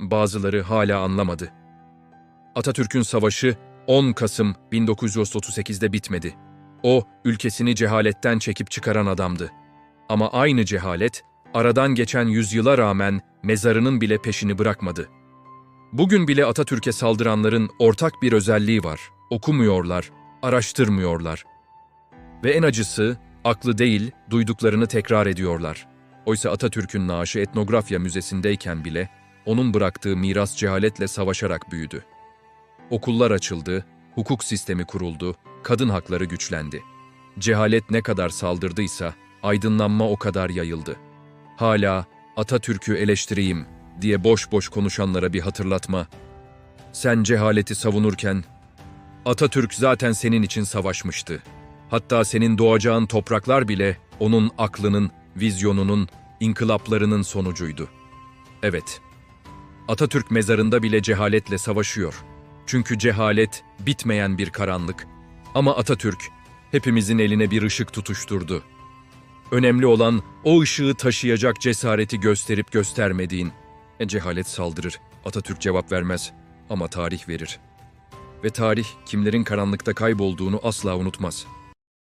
bazıları hala anlamadı. Atatürk'ün savaşı 10 Kasım 1938'de bitmedi. O, ülkesini cehaletten çekip çıkaran adamdı. Ama aynı cehalet, aradan geçen yüzyıla rağmen mezarının bile peşini bırakmadı. Bugün bile Atatürk'e saldıranların ortak bir özelliği var. Okumuyorlar, araştırmıyorlar. Ve en acısı, aklı değil, duyduklarını tekrar ediyorlar. Oysa Atatürk'ün naaşı etnografya müzesindeyken bile onun bıraktığı miras cehaletle savaşarak büyüdü. Okullar açıldı, hukuk sistemi kuruldu, kadın hakları güçlendi. Cehalet ne kadar saldırdıysa aydınlanma o kadar yayıldı. Hala Atatürk'ü eleştireyim diye boş boş konuşanlara bir hatırlatma. Sen cehaleti savunurken Atatürk zaten senin için savaşmıştı. Hatta senin doğacağın topraklar bile onun aklının, vizyonunun, inkılaplarının sonucuydu. Evet, Atatürk mezarında bile cehaletle savaşıyor. Çünkü cehalet bitmeyen bir karanlık. Ama Atatürk hepimizin eline bir ışık tutuşturdu. Önemli olan o ışığı taşıyacak cesareti gösterip göstermediğin. E, cehalet saldırır. Atatürk cevap vermez ama tarih verir. Ve tarih kimlerin karanlıkta kaybolduğunu asla unutmaz.''